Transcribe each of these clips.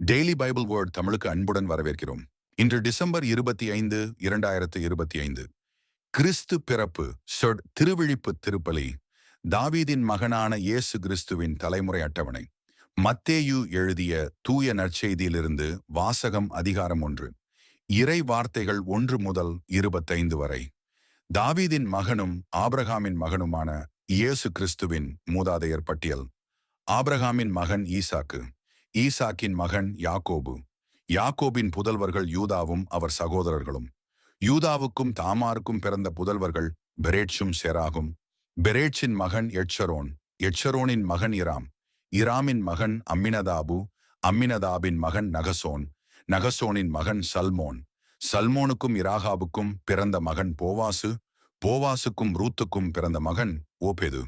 Daily Bible word தமிழுக்கு அன்புடன் வரவேற்கிறோம். இன்று டிசம்பர் இருபத்தி ஐந்து இரண்டாயிரத்து இருபத்தி ஐந்து. கிறிஸ்து பிறப்பு சொட் திருவிழிப்பு திருப்பலி தாவீதின் மகனான இயேசு கிறிஸ்துவின் தலைமுறை அட்டவணை. மத்தேயு எழுதிய தூய நற்செய்தியிலிருந்து வாசகம் அதிகாரம் ஒன்று. இறை வார்த்தைகள் ஒன்று முதல் இருபத்தைந்து வரை. தாவீதின் மகனும் ஆபிரகாமின் மகனுமான இயேசு கிறிஸ்துவின் மூதாதையர் பட்டியல். ஆபிரகாமின் மகன் ஈசாக்கு. ஈசாக்கின் மகன் யாக்கோபு. யாக்கோபின் புதல்வர்கள் யூதாவும் அவர் சகோதரர்களும். யூதாவுக்கும் தாமாருக்கும் பிறந்த புதல்வர்கள் பெரேட்சும் செராகும். பெரேட்சின் மகன் எட்சரோன். எட்சரோனின் மகன் இராம். இராமின் மகன் அம்மினதாபு. அம்மினதாபின் மகன் நகசோன். நகசோனின் மகன் சல்மோன். சல்மோனுக்கும் இராகாவுக்கும் பிறந்த மகன் போவாசு. போவாசுக்கும் ரூத்துக்கும் பிறந்த மகன் ஓபேது.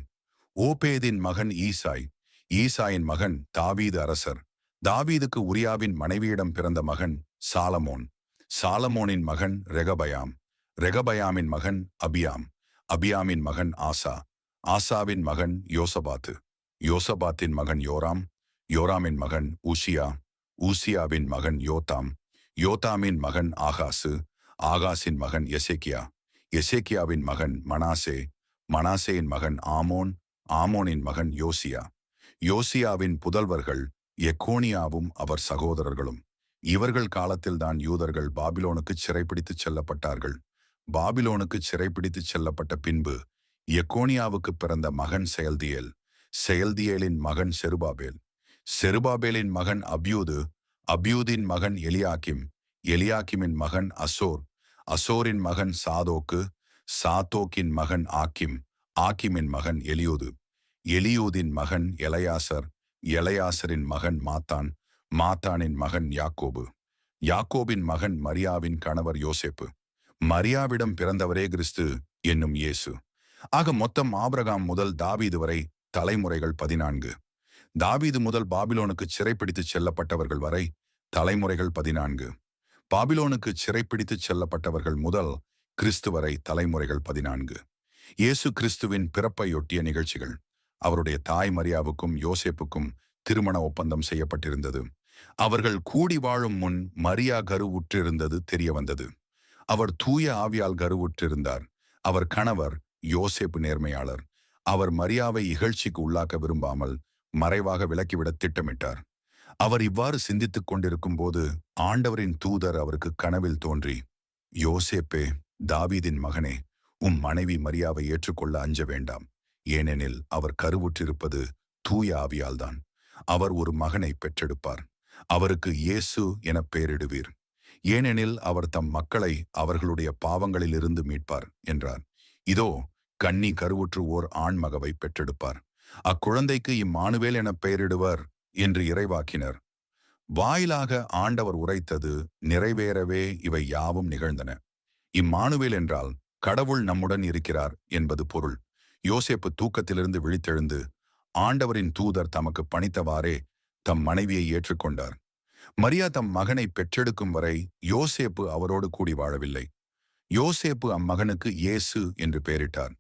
ஓபேதின் மகன் ஈசாய். ஈசாயின் மகன் தாவீது அரசர். தாவீதுக்கு உரியாவின் மனைவியிடம் பிறந்த மகன் சாலமோன். சாலமோனின் மகன் ரெகபயாம். ரெகபயாமின் மகன் அபியாம். அபியாமின் மகன் ஆசா. ஆசாவின் மகன் யோசபாத்து. யோசபாத்தின் மகன் யோராம். யோராமின் மகன் ஊசியா. ஊசியாவின் மகன் யோதாம் யோதாமின் மகன் ஆகாசு. ஆகாசின் மகன் எசேக்கியா. எசேக்கியாவின் மகன் மனாசே. மனாசேயின் மகன் ஆமோன். ஆமோனின் மகன் யோசியா. யோசியாவின் புதல்வர்கள் எக்கோனியாவும் அவர் சகோதரர்களும். இவர்கள் காலத்தில்தான் யூதர்கள் பாபிலோனுக்கு சிறைப்பிடித்துச் செல்லப்பட்டார்கள். பாபிலோனுக்கு சிறைப்பிடித்துச் செல்லப்பட்ட பின்பு எக்கோனியாவுக்கு பிறந்த மகன் செயல்தியேல் செயல்தியேலின் மகன் செருபாபேல். செருபாபேலின் மகன் அபியூது அபியூதின் மகன் எலியாக்கிம் எலியாக்கிமின் மகன் அசோர் அசோரின் மகன் சாதோக்கு சாத்தோக்கின் மகன் ஆக்கிம் ஆக்கிமின் மகன் எலியூது. எலியூதின் மகன் எலையாசர் எலையாசரின் மகன் மாத்தான் மாத்தானின் மகன் யாக்கோபு யாக்கோபின் மகன் மரியாவின் கணவர் யோசேப்பு. மரியாவிடம் பிறந்தவரே கிறிஸ்து என்னும் இயேசு. ஆக மொத்தம் ஆபிரகாம் முதல் தாவீது வரை தலைமுறைகள் பதினான்கு. தாவீது முதல் பாபிலோனுக்கு சிறைப்பிடித்து செல்லப்பட்டவர்கள் வரை தலைமுறைகள் பதினான்கு. பாபிலோனுக்கு சிறைப்பிடித்து செல்லப்பட்டவர்கள் முதல் கிறிஸ்து வரை தலைமுறைகள் பதினான்கு. இயேசு கிறிஸ்துவின் பிறப்பையொட்டிய நிகழ்ச்சிகள். அவருடைய தாய் மரியாவுக்கும் யோசேப்புக்கும் திருமண ஒப்பந்தம் செய்யப்பட்டிருந்தது. அவர்கள் கூடி வாழும் முன் மரியா கருவுற்றிருந்தது தெரிய வந்தது அவர் தூய ஆவியால் கருவுற்றிருந்தார் அவர் கணவர் யோசேப்பு நேர்மையாளர். அவர் மரியாவை இகழ்ச்சிக்கு உள்ளாக்க விரும்பாமல் மறைவாக விலக்கிவிட திட்டமிட்டார். அவர் இவ்வாறு சிந்தித்துக் கொண்டிருக்கும் போது ஆண்டவரின் தூதர் அவருக்கு கனவில் தோன்றி யோசேப்பே தாவீதின் மகனே உம் மனைவி மரியாவை ஏற்றுக்கொள்ள அஞ்ச வேண்டாம். ஏனெனில் அவர் கருவுற்றிருப்பது தூய ஆவியால்தான். அவர் ஒரு மகனை பெற்றெடுப்பார். அவருக்கு இயேசு என பெயரிடுவீர். ஏனெனில் அவர் தம் மக்களை அவர்களுடைய பாவங்களிலிருந்து மீட்பார் என்றார். இதோ கண்ணி கருவுற்று ஓர் ஆண்மகவை பெற்றெடுப்பார். அக்குழந்தைக்கு இம்மானுவேல் என பெயரிடுவர் என்று இறைவாக்கினர். வாயிலாக ஆண்டவர் உரைத்தது நிறைவேறவே இவை யாவும் நிகழ்ந்தன. இம்மானுவேல் என்றால் கடவுள் நம்முடன் இருக்கிறார் என்பது பொருள். யோசேப்பு தூக்கத்திலிருந்து விழித்தெழுந்து ஆண்டவரின் தூதர் தமக்கு பணித்தவாறே தம் மனைவியை ஏற்றுக்கொண்டார். மரியா தம் மகனை பெற்றெடுக்கும் வரை யோசேப்பு அவரோடு கூடி வாழவில்லை. யோசேப்பு அம்மகனுக்கு இயேசு என்று பெயரிட்டார்.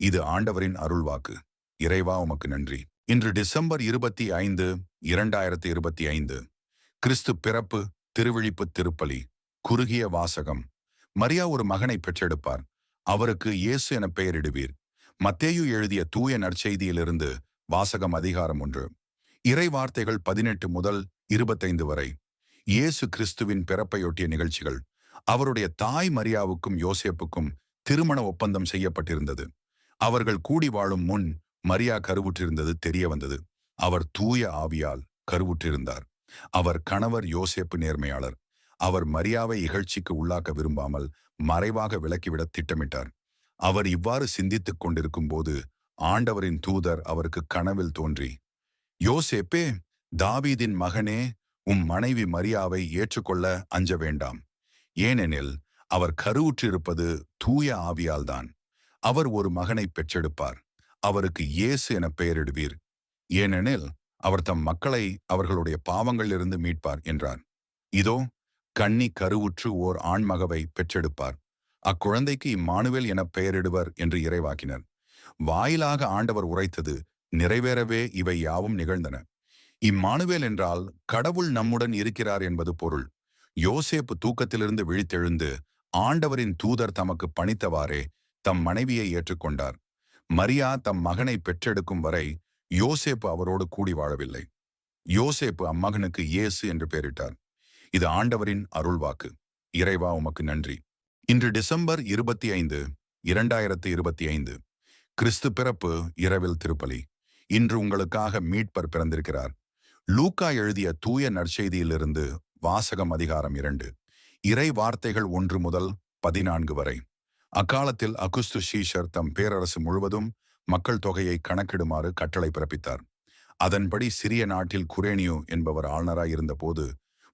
இது ஆண்டவரின் அருள்வாக்கு. இறைவா உமக்கு நன்றி. இன்று டிசம்பர் இருபத்தி ஐந்து இரண்டாயிரத்தி இருபத்தி ஐந்து. கிறிஸ்து பிறப்பு திருவிழிப்பு திருப்பலி குறுகிய வாசகம். மரியா ஒரு மகனை பெற்றெடுப்பார். அவருக்கு இயேசு என பெயரிடுவீர். மத்தேயு எழுதிய தூய நற்செய்தியிலிருந்து வாசகம் அதிகாரம் ஒன்று. இறை வார்த்தைகள் பதினெட்டு முதல் இருபத்தைந்து வரை. இயேசு கிறிஸ்துவின் பிறப்பையொட்டிய நிகழ்ச்சிகள். அவருடைய தாய் மரியாவுக்கும் யோசேப்புக்கும் திருமண ஒப்பந்தம் செய்யப்பட்டிருந்தது. அவர்கள் கூடி வாழும் முன் மரியா கருவுற்றிருந்தது தெரிய வந்தது. அவர் தூய ஆவியால் கருவுற்றிருந்தார். அவர் கணவர் யோசேப்பு நேர்மையாளர். அவர் மரியாவை இகழ்ச்சிக்கு உள்ளாக்க விரும்பாமல் மறைவாக விலக்கிவிட திட்டமிட்டார். அவர் இவ்வாறு சிந்தித்துக் கொண்டிருக்கும் போது ஆண்டவரின் தூதர் அவருக்கு கனவில் தோன்றி யோசேப்பே தாவீதின் மகனே உம் மனைவி மரியாவை ஏற்றுக்கொள்ள அஞ்ச வேண்டாம். ஏனெனில் அவர் கருவுற்றிருப்பது தூய ஆவியால்தான். அவர் ஒரு மகனை பெற்றெடுப்பார். அவருக்கு இயேசு என பெயரிடுவீர். ஏனெனில் அவர் தம் மக்களை அவர்களுடைய பாவங்களிலிருந்து மீட்பார் என்றார். இதோ கன்னி கருவுற்று ஓர் ஆண்மகவை பெற்றெடுப்பார். அக்குழந்தைக்கு இம்மானுவேல் என பெயரிடுவர் என்று இறைவாக்கினர். வாயிலாக ஆண்டவர் உரைத்தது நிறைவேறவே இவை யாவும் நிகழ்ந்தன. இம்மானுவேல் என்றால் கடவுள் நம்முடன் இருக்கிறார் என்பது பொருள். யோசேப்பு தூக்கத்திலிருந்து விழித்தெழுந்து ஆண்டவரின் தூதர் தமக்கு பணித்தவாறே தம் மனைவியை ஏற்றுக்கொண்டார். மரியா தம் மகனை பெற்றெடுக்கும் வரை யோசேப்பு அவரோடு கூடி வாழவில்லை. யோசேப்பு அம்மகனுக்கு இயேசு என்று பெயரிட்டார். இது ஆண்டவரின் அருள்வாக்கு. இறைவா உமக்கு நன்றி. இன்று டிசம்பர் இருபத்தி ஐந்து இரண்டாயிரத்து இருபத்தி ஐந்து கிறிஸ்து பிறப்பு இரவில் திருப்பலி. இன்று உங்களுக்காக மீட்பர் பிறந்திருக்கிறார். லூக்கா எழுதிய தூய நற்செய்தியிலிருந்து வாசகம் அதிகாரம் இரண்டு இறை வார்த்தைகள் ஒன்று முதல் பதினான்கு வரை. அக்காலத்தில் அகுஸ்து ஷீஷர் தம் பேரரசு முழுவதும் மக்கள் தொகையை கணக்கிடுமாறு கட்டளை பிறப்பித்தார். அதன்படி சிறிய நாட்டில் குரேனியோ என்பவர் ஆளுநராய் இருந்தபோது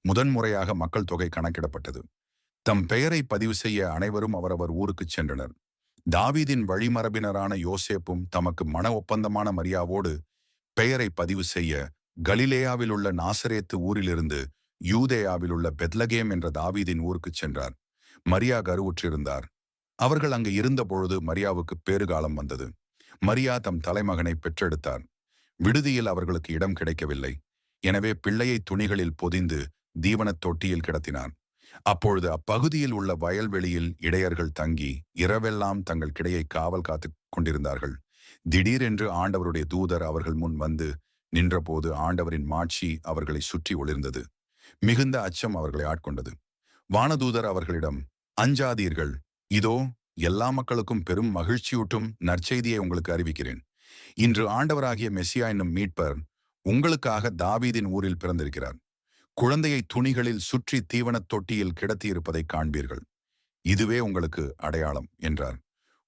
முதன்முறையாக மக்கள் தொகை கணக்கிடப்பட்டது. தம் பெயரை பதிவு செய்ய அனைவரும் அவரவர் ஊருக்குச் சென்றனர். தாவீதின் வழிமரபினரான யோசேப்பும் தமக்கு மன ஒப்பந்தமான மரியாவோடு பெயரை பதிவு செய்ய கலிலேயாவில் உள்ள நாசரேத்து ஊரிலிருந்து யூதேயாவில் உள்ள பெத்லகேம் என்ற தாவீதின் ஊருக்குச் சென்றார். மரியா கருவுற்றிருந்தார். அவர்கள் அங்கு இருந்தபொழுது மரியாவுக்கு பேறுகாலம் வந்தது. மரியா தம் தலைமகனை பெற்றெடுத்தார். விடுதியில் அவர்களுக்கு இடம் கிடைக்கவில்லை. எனவே பிள்ளையை துணிகளில் பொதிந்து தீவனத் தொட்டியில் கிடத்தினார் அப்பொழுது அப்பகுதியில் உள்ள வயல்வெளியில் இடையர்கள் தங்கி இரவெல்லாம் தங்கள் கிடையை காவல் காத்து கொண்டிருந்தார்கள். திடீரென்று ஆண்டவருடைய தூதர் அவர்கள் முன் வந்து நின்றபோது ஆண்டவரின் மாட்சி அவர்களை சுற்றி ஒளிர்ந்தது. மிகுந்த அச்சம் அவர்களை ஆட்கொண்டது. வானதூதர் அவர்களிடம் அஞ்சாதீர்கள். இதோ எல்லா மக்களுக்கும் பெரும் மகிழ்ச்சியூட்டும் நற்செய்தியை உங்களுக்கு அறிவிக்கிறேன். இன்று ஆண்டவராகிய மெஸ்ஸியா என்னும் மீட்பர் உங்களுக்காக தாவீதின் ஊரில் பிறந்திருக்கிறார். குழந்தையை துணிகளில் சுற்றி தீவனத் தொட்டியில் கிடத்தியிருப்பதை காண்பீர்கள். இதுவே உங்களுக்கு அடையாளம் என்றார்.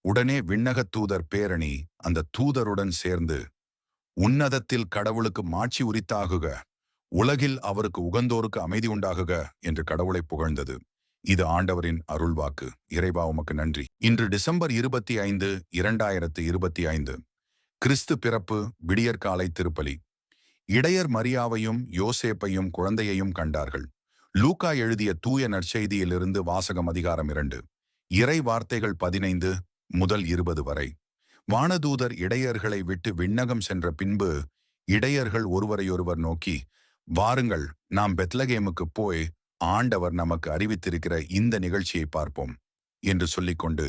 உடனே விண்ணகத் தூதர் பேரணி அந்த தூதருடன் சேர்ந்து உன்னதத்தில் கடவுளுக்கு மாட்சி உரித்தாகுக. உலகில் அவருக்கு உகந்தோருக்கு அமைதி உண்டாகுக என்று கடவுளை புகழ்ந்தது. இது ஆண்டவரின் அருள்வாக்கு. இறைவா உமக்கு நன்றி. இன்று டிசம்பர் இருபத்தி ஐந்து இரண்டாயிரத்து இருபத்தி ஐந்து. கிறிஸ்து பிறப்பு விடியற்காலை திருப்பலி. இடையர் மரியாவையும் யோசேப்பையும் குழந்தையையும் கண்டார்கள். லூக்கா எழுதிய தூய நற்செய்தியிலிருந்து வாசகம் அதிகாரம் இரண்டு. இறை வார்த்தைகள் பதினைந்து முதல் இருபது வரை. வானதூதர் இடையர்களை விட்டு விண்ணகம் சென்ற பின்பு இடையர்கள் ஒருவரையொருவர் நோக்கி வாருங்கள் நாம் பெத்லகேமுக்கு போய் ஆண்டவர் நமக்கு அறிவித்திருக்கிற இந்த நிகழ்ச்சியை பார்ப்போம் என்று சொல்லிக்கொண்டு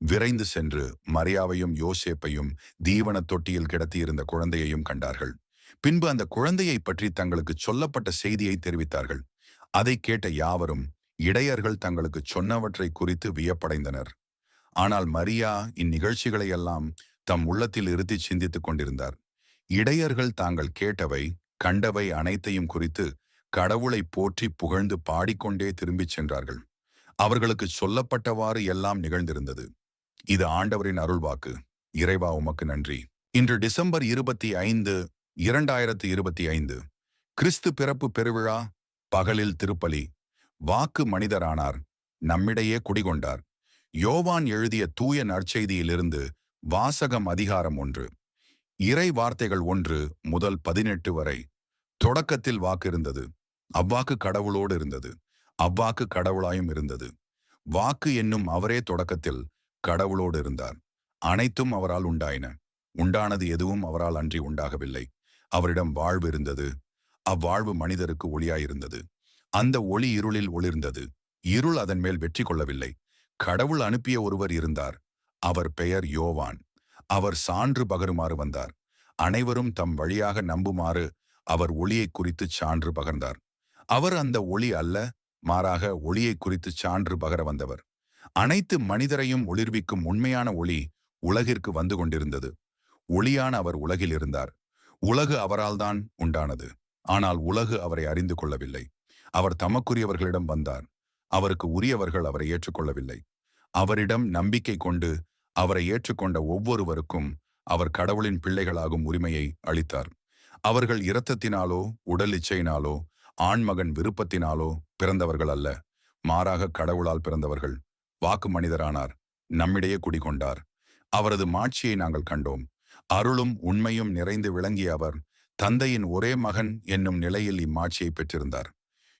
விரைந்து சென்று மரியாவையும் யோசேப்பையும் தீவன தொட்டியில் கிடத்தியிருந்த குழந்தையையும் கண்டார்கள். பின்பு அந்த குழந்தையை பற்றி தங்களுக்கு சொல்லப்பட்ட செய்தியை தெரிவித்தார்கள். அதை கேட்ட யாவரும் இடையர்கள் தங்களுக்கு சொன்னவற்றை குறித்து வியப்படைந்தனர். ஆனால் மரியா இந்நிகழ்ச்சிகளை எல்லாம் தம் உள்ளத்தில் இருத்தி சிந்தித்துக் கொண்டிருந்தார். இடையர்கள் தாங்கள் கேட்டவை கண்டவை அனைத்தையும் குறித்து கடவுளை போற்றி புகழ்ந்து பாடிக்கொண்டே திரும்பிச் சென்றார்கள். அவர்களுக்கு சொல்லப்பட்டவாறு எல்லாம் நிகழ்ந்திருந்தது. இது ஆண்டவரின் அருள்வாக்கு. இறைவா உமக்கு நன்றி. இன்று டிசம்பர் இருபத்தி ஐந்து இரண்டாயிரத்து இருபத்தி ஐந்து கிறிஸ்து பிறப்பு பெருவிழா பகலில் திருப்பலி வாக்கு மனிதரானார் நம்மிடையே குடிகொண்டார். யோவான் எழுதிய தூய நற்செய்தியிலிருந்து வாசகம் அதிகாரம் ஒன்று. இறை வார்த்தைகள் ஒன்று முதல் பதினெட்டு வரை. தொடக்கத்தில் வாக்கு இருந்தது அவ்வாக்கு கடவுளோடு இருந்தது. அவ்வாக்கு கடவுளாயும் இருந்தது. வாக்கு என்னும் அவரே தொடக்கத்தில் கடவுளோடு இருந்தார். அனைத்தும் அவரால் உண்டாயின. உண்டானது எதுவும் அவரால் அன்றி உண்டாகவில்லை. அவரிடம் வாழ்வு இருந்தது. அவ்வாழ்வு மனிதருக்கு ஒளியாயிருந்தது. அந்த ஒளி இருளில் ஒளிர்ந்தது. இருள் அதன் மேல் வெற்றி கொள்ளவில்லை. கடவுள் அனுப்பிய ஒருவர் இருந்தார். அவர் பெயர் யோவான். அவர் சான்று பகருமாறு வந்தார். அனைவரும் தம் வழியாக நம்புமாறு அவர் ஒளியை குறித்து சான்று பகர்ந்தார். அவர் அந்த ஒளி அல்ல மாறாக ஒளியை குறித்து சான்று பகர வந்தவர். அனைத்து மனிதரையும் ஒளிர்விக்கும் உண்மையான ஒளி உலகிற்கு வந்து கொண்டிருந்தது. ஒளியான அவர் உலகில் இருந்தார். உலகு அவரால்தான் உண்டானது. ஆனால் உலகு அவரை அறிந்து கொள்ளவில்லை. அவர் தமக்குரியவர்களிடம் வந்தார். அவருக்கு உரியவர்கள் அவரை ஏற்றுக்கொள்ளவில்லை. அவரிடம் நம்பிக்கை கொண்டு அவரை ஏற்றுக்கொண்ட ஒவ்வொருவருக்கும் அவர் கடவுளின் பிள்ளைகளாகும் உரிமையை அளித்தார். அவர்கள் இரத்தத்தினாலோ உடல் இச்சையினாலோ ஆண்மகன் விருப்பத்தினாலோ பிறந்தவர்கள் அல்ல. மாறாக கடவுளால் பிறந்தவர்கள். வாக்கு மனிதரானார். நம்மிடையே குடிகொண்டார். அவரது மாட்சியை நாங்கள் கண்டோம். அருளும் உண்மையும் நிறைந்து விளங்கிய அவர் தந்தையின் ஒரே மகன் என்னும் நிலையில் இம்மாட்சியை பெற்றிருந்தார்.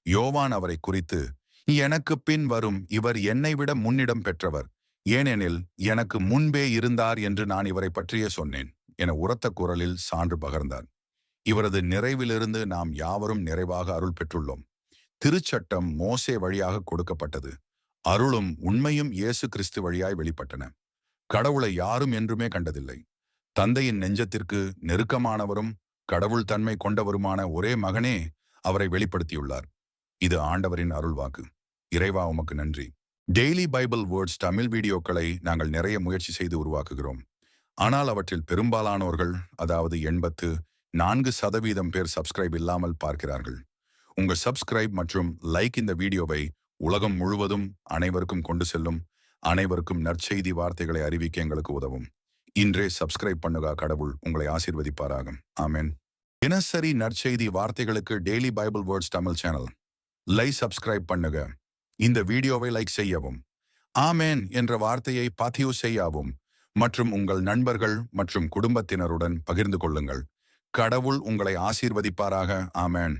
யோவான் அவரை குறித்து எனக்கு பின் வரும் இவர் என்னை விட முன்னிடம் பெற்றவர். ஏனெனில் எனக்கு முன்பே இருந்தார் என்று நான் இவரை பற்றியே சொன்னேன் என உரத்த குரலில் சான்று பகர்ந்தார். இவரது நிறைவிலிருந்து நாம் யாவரும் நிறைவாக அருள் பெற்றுள்ளோம். திருச்சட்டம் மோசே வழியாக கொடுக்கப்பட்டது. அருளும் உண்மையும் இயேசு கிறிஸ்து வழியாய் வெளிப்பட்டன. கடவுளை யாரும் என்றுமே கண்டதில்லை. தந்தையின் நெஞ்சத்திற்கு நெருக்கமானவரும் கடவுள் தன்மை கொண்டவருமான ஒரே மகனே அவரை வெளிப்படுத்தியுள்ளார். இது ஆண்டவரின் அருள்வாக்கு. இறைவா உமக்கு நன்றி. டெய்லி பைபிள் வேர்ட்ஸ் தமிழ் வீடியோக்களை நாங்கள் நிறைய முயற்சி செய்து உருவாக்குகிறோம். ஆனால் அவற்றில் பெரும்பாலானோர்கள் அதாவது எண்பத்து நான்கு சதவீதம் பேர் சப்ஸ்கிரைப் இல்லாமல் பார்க்கிறார்கள். உங்கள் சப்ஸ்கிரைப் மற்றும் லைக் இந்த வீடியோவை உலகம் முழுவதும் அனைவருக்கும் கொண்டு செல்லும் அனைவருக்கும் நற்செய்தி வார்த்தைகளை அறிவிக்க எங்களுக்கு உதவும். இன்றே சப்ஸ்கிரைப் பண்ணுகா கடவுள் உங்களை ஆசீர்வதிப்பாராகும் ஆமேன். தினசரி நற்செய்தி வார்த்தைகளுக்கு daily Bible words Tamil channel லை சப்ஸ்கிரைப் பண்ணுங்க. இந்த வீடியோவை லைக் செய்யவும். ஆமேன் என்ற வார்த்தையை பதிவு செய்யவும். மற்றும் உங்கள் நண்பர்கள் மற்றும் குடும்பத்தினருடன் பகிர்ந்து கொள்ளுங்கள். கடவுள் உங்களை ஆசீர்வதிப்பாராக. ஆமேன்.